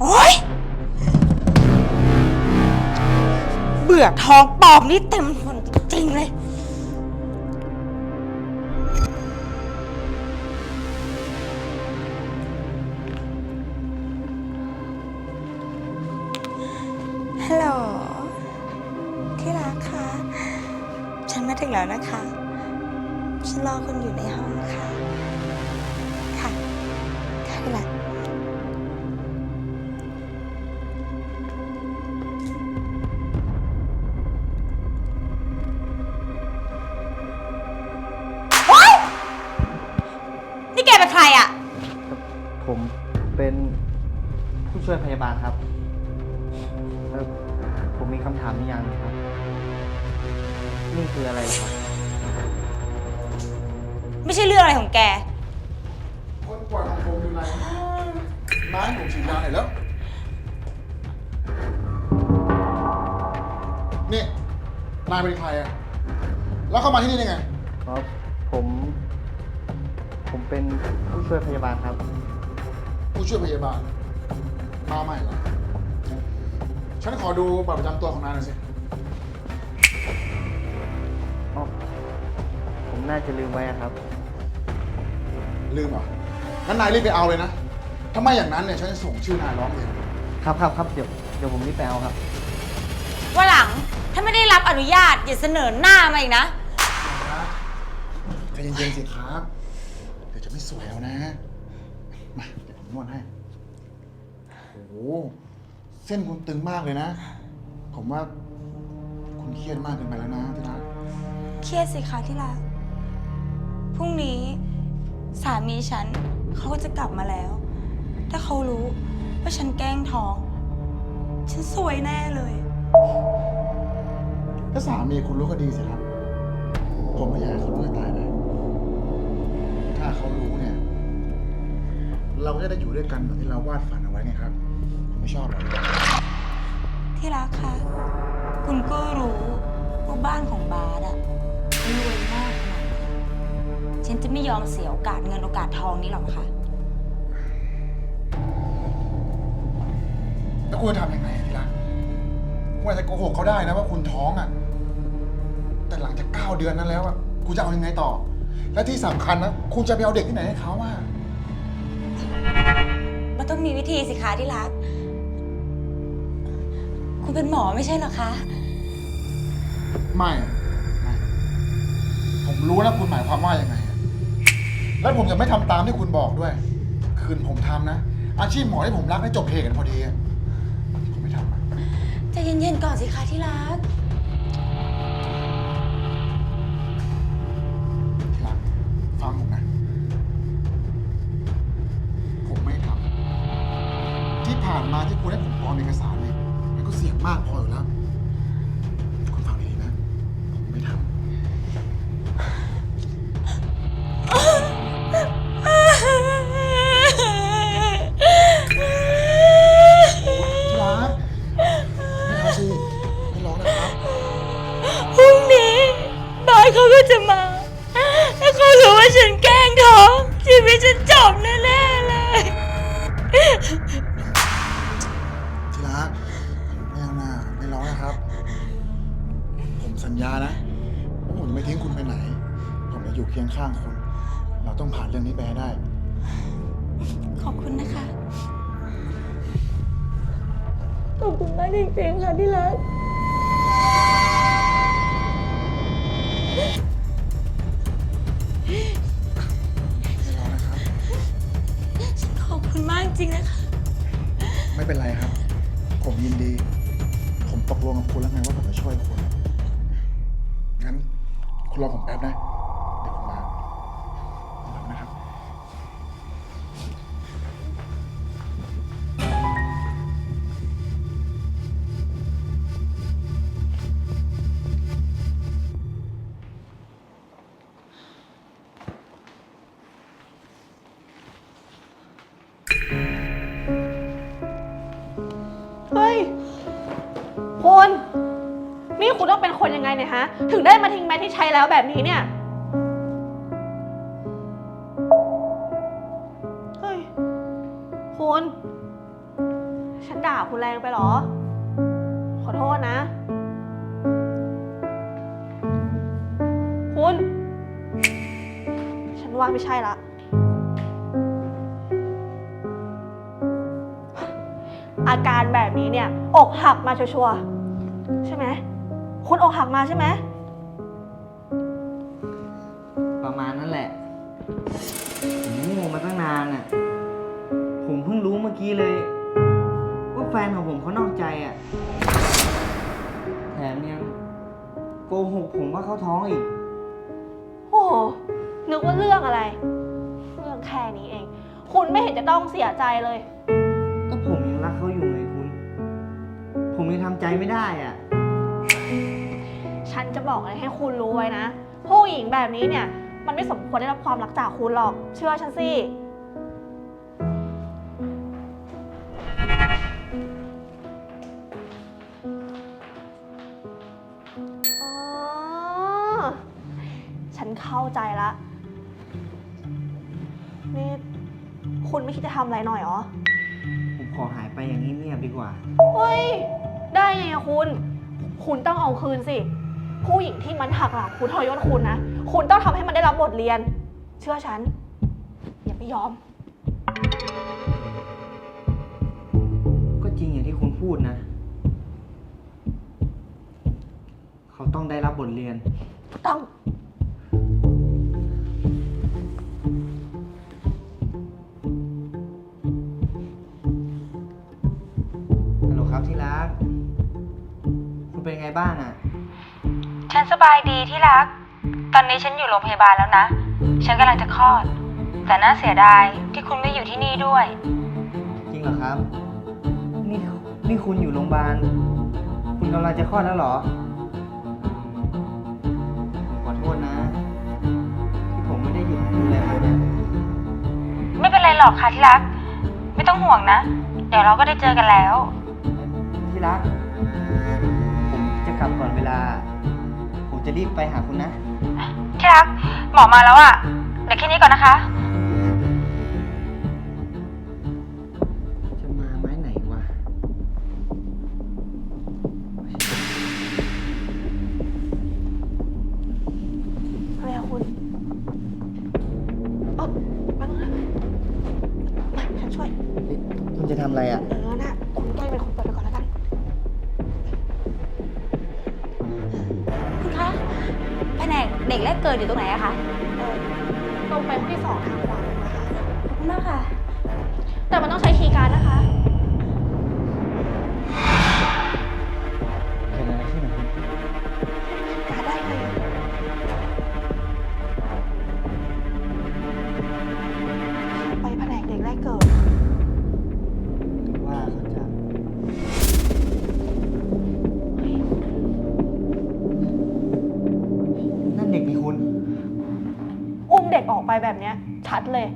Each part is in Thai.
โอ๊ย เบื่อทองปลอมนี่เต็มทนจริงๆเลย ฮัลโหล ที่รักคะฉันมาถึงแล้วนะคะ ฉันรอคุณอยู่ในห้องค่ะ ค่ะค่ะที่รัก มมีคำถามนิดอย่างหนึงครับ นี่คืออะไรครับ ไม่ใช่เรื่องอะไรของแก คนปล่อยของผมอยู่ไหนไม้ผมฉีดยาหน่อยแล้ว นี่ นายเป็นใครอะแล้วเข้ามาที่นี่ได้ไง ครับ ผม ผมเป็นผู้ช่วยพยาบาลครับ ผู้ช่วยพยาบาล มาใหม่เหรอ ฉันขอดูบัตรประจำตัวของนายหน่อยสิ อ๋อผมน่าจะลืมไว้อะครับ ลืมเหรองั้นนายรีบไปเอาเลยนะ ถ้าไม่อย่างนั้นเนี่ยฉันจะส่งชื่อนายร้องเรียนครับครับครับเดี๋ยวเดี๋ยวผมรีบไปเอาครับ ว่าหลังถ้าไม่ได้รับอนุญาตอย่าเสนอหน้ามาอีกนะ ใจเย็นๆสิครับ เดี๋ยวจะไม่สวยเอานะ มา เดี๋ยวผมนวดให้ โอ้โห เส้นคุณตึงมากเลยนะ ผมว่าคุณเครียดมากเกินไปแล้วนะที่รักเครียดสิคะที่รัก พรุ่งนี้สามีฉันเขาก็จะกลับมาแล้ว ถ้าเขารู้ว่าฉันแกล้งท้อง ฉันสวยแน่เลย ถ้าสามีคุณรู้ก็ดีสิครับ ผมไม่อยากให้เขารู้ให้ตายนะถ้าเขารู้เนี่ย เราก็จะได้อยู่ด้วยกันแบบที่เราวาดฝันเอาไว้ไงครับผม ไม่ชอบหรอกที่รักคะ คุณก็รู้ว่าบ้านของบาสอะรวยมากขนาดไหนฉันจะไม่ยอมเสียโอกาสเงินโอกาสทองนี้หรอกนะคะแล้วคุณจะทำยังไงอะที่รักคุณอาจจะโกหกเขาได้นะว่าคุณท้องอะ แต่หลังจากเก้าเดือนนั้นแล้วอะคุณจะเอายังไงต่อ และที่สำคัญนะคุณจะไปเอาเด็กที่ไหนให้เขาอะ มันต้องมีวิธีสิคะที่รัก คุณเป็นหมอไม่ใช่เหรอคะ ไม่อะไม่ ผมรู้นะคุณหมายความว่ายังไงอะแล้วผมจะไม่ทำตามที่คุณบอกด้วย คืนผมทำนะ อาชีพหมอที่ผมรักได้จบเพกันพอดีอะผมไม่ทำอะใจเย็นๆก่อนสิคะที่รัก ที่รักฟังผมนะ ผมไม่ทำที่ผ่านมาที่คุณให้ผมปลอมเอกสาร เสี่ยงมากพออยู่แล้ว ข้างคุณ เราต้องผ่านเรื่องนี้ไปให้ได้ ขอบคุณนะคะ ขอบคุณมากจริงๆค่ะที่รัก คุณ นี่คุณต้องเป็นคนยังไงเนี่ยฮะ ถึงได้มาทิ้งแมทที่ใช้แล้วแบบนี้เนี่ย เฮ้ย คุณ ฉันด่าคุณแรงไปเหรอ ขอโทษนะ คุณ ฉันว่าไม่ใช่ละ อาการแบบนี้เนี่ย อกหักมาชัวร์ๆ ใช่ไหมคุณอกหักมาใช่ไหมประมาณนั้นแหละผมโง่มาตั้งนานอะ ผมเพิ่งรู้เมื่อกี้เลย ว่าแฟนของผมเขานอกใจอะ แถมยังโกหกผมว่าเขาท้องอีก โอ้โหนึกว่าเรื่องอะไร เรื่องแค่นี้เอง คุณไม่เห็นจะต้องเสียใจเลย ก็ผมยังรักเขาอยู่ไงคุณ ผมยังทำใจไม่ได้อะ ฉันจะบอกอะไรให้คุณรู้ไว้นะ ผู้หญิงแบบนี้เนี่ย มันไม่สมควรได้รับความรักจากคุณหรอก เชื่อฉันสิ อ๋อ ฉันเข้าใจละ นี่ คุณไม่คิดจะทำอะไรหน่อยเหรอ ผมขอหายไปอย่างเงียบๆดีกว่า เฮ้ย ได้ไงอะคุณ คุณต้องเอาคืนสิ ผู้หญิงที่มันหักหลังคุณทรยศคุณนะ คุณต้องทำให้มันได้รับบทเรียน เชื่อฉัน อย่าไม่ยอม ก็จริงอย่างที่คุณพูดนะ เขาต้องได้รับบทเรียนต้อง ฮัลโหลครับที่รัก คุณเป็นไงบ้างอะ ฉันสบายดีที่รัก ตอนนี้ฉันอยู่โรงพยาบาลแล้วนะ ฉันกำลังจะคลอด แต่น่าเสียดายที่คุณไม่อยู่ที่นี่ด้วย จริงเหรอครับ นี่นี่คุณอยู่โรงพยาบาล คุณกำลังจะคลอดแล้วเหรอ ขอโทษนะ ที่ผมไม่ได้หยุดดูแลคุณเนี่ยไม่เป็นไรหรอกค่ะที่รัก ไม่ต้องห่วงนะ เดี๋ยวเราก็ได้เจอกันแล้ว ที่รัก ผมจะกลับก่อนเวลาผม จะรีบไปหาคุณนะ ที่รักหมอมาแล้วอะเดี๋ยวแค่นี้ก่อนนะคะ ต่มันต้องใช้คีย์การ์ดนะคะเกิดอะไรขึ้นอะคุณการ์ดได้ไงไปแผนกเด็กแรกเกิด ว่าเขาจะนั่นเด็กนี่คุณ อุ้มเด็กออกไปแบบเนี้ยชัดเลย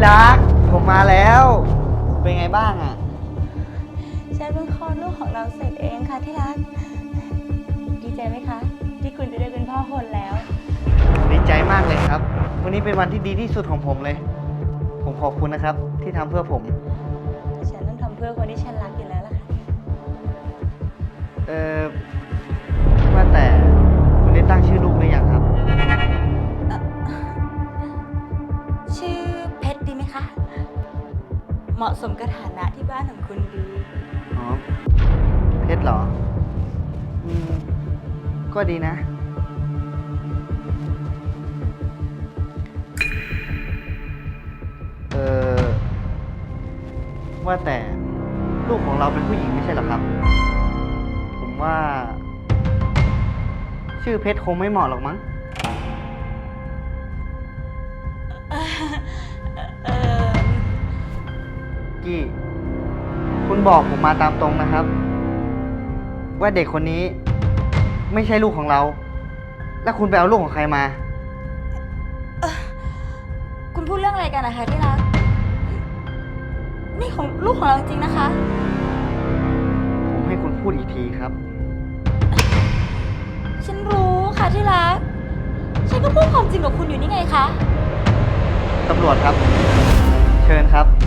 ที่รัก ผมมาแล้ว เป็นไงบ้างอะ ฉันเพิ่งคลอดลูกของเราเสร็จเองค่ะที่รัก ดีใจไหมคะ ที่คุณจะได้เป็นพ่อคนแล้ว ดีใจมากเลยครับ วันนี้เป็นวันที่ดีที่สุดของผมเลย ผมขอบคุณนะครับ ที่ทำเพื่อผม ฉันต้องทำเพื่อคนที่ฉันรักอยู่แล้วล่ะค่ะ เออว่าแต่คุณได้ตั้งชื่อลูก เหมาะสมกับฐานะที่บ้านของคุณดี อ๋อเพชรเหรออืมก็ดีนะ เออว่าแต่ลูกของเราเป็นผู้หญิงไม่ใช่เหรอครับ ผมว่า ชื่อเพชรคงไม่เหมาะหรอกมั้ง กี้ คุณบอกผมมาตามตรงนะครับ ว่าเด็กคนนี้ไม่ใช่ลูกของเรา แล้วคุณไปเอาลูกของใครมาคุณพูดเรื่องอะไรกันนะคะที่รัก นี่ของลูกของเราจริงๆนะคะ ผมให้คุณพูดอีกทีครับ ฉันรู้ค่ะที่รัก ฉันก็พูดความจริงกับคุณอยู่นี่ไงคะ ตำรวจครับ เชิญครับ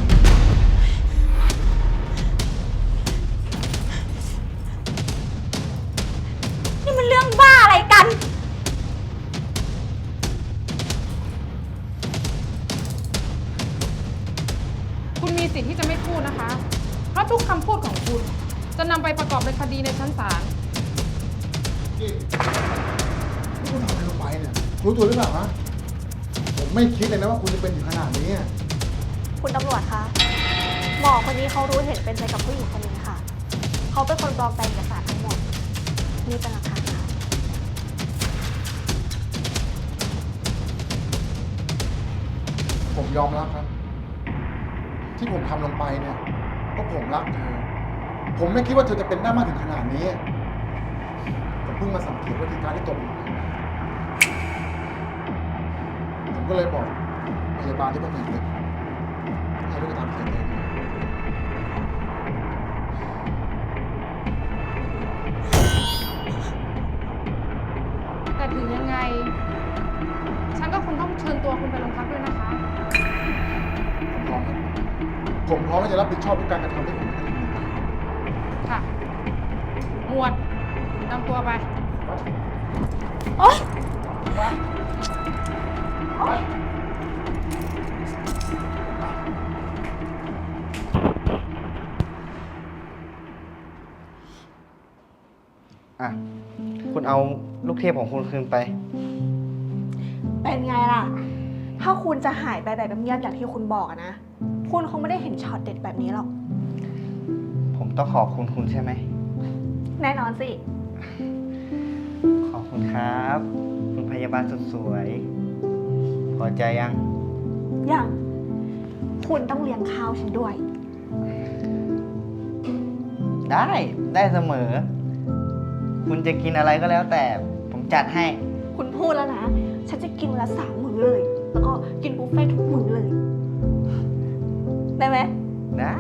สิทธิ์ที่จะไม่พูดนะคะ เพราะทุกคำพูดของคุณ จะนำไปประกอบในคดีในชั้นศาล นี่ที่คุณทำอะไรลงไปเนี่ย รู้ตัวหรือเปล่าฮะ ผมไม่คิดเลยนะว่าคุณจะเป็นถึงขนาดนี้อะคุณตำรวจคะ หมอคนนี้เขารู้เห็นเป็นใจกับผู้หญิงคนนี้ค่ะ เขาเป็นคนปลอมแปลงเอกสารทั้งหมด นี่เป็นหลักฐานค่ะ ผมยอมรับครับ ที่ผมทำลงไปเนี่ยเพราะผมรักเธอ ผมไม่คิดว่าเธอจะเป็นได้มากถึงขนาดนี้ ผมเพิ่งมาสังเกตว่าทีการที่ตกผมก็เลยบอกพยาบาลที่แผนกเลย ร้อมที่จะรับผิดชอบทุกการกระทำที่ผมกระทำลงไปค่ะ หมวดนำตัวไป โอ๊ย อะ คุณเอาลูกเทพของคุณคืนไป เป็นไงล่ะ ถ้าคุณจะหายไปแบบเงียบๆอย่างที่คุณบอกอะนะ คุณคงไม่ได้เห็นช็อตเด็ดแบบนี้หรอก ผมต้องขอบคุณคุณใช่ไหม แน่นอนสิ ขอบคุณครับ คุณพยาบาลสุดสวย พอใจยังอย่างคุณต้องเลี้ยงข้าวฉันด้วย ได้ได้เสมอ คุณจะกินอะไรก็แล้วแต่ผมจัดให้ คุณพูดแล้วนะ ฉันจะกินวันละสามมื้อเลย แล้วก็กินบุฟเฟ่ต์ทุกมื้อเลย ได้ไหมได้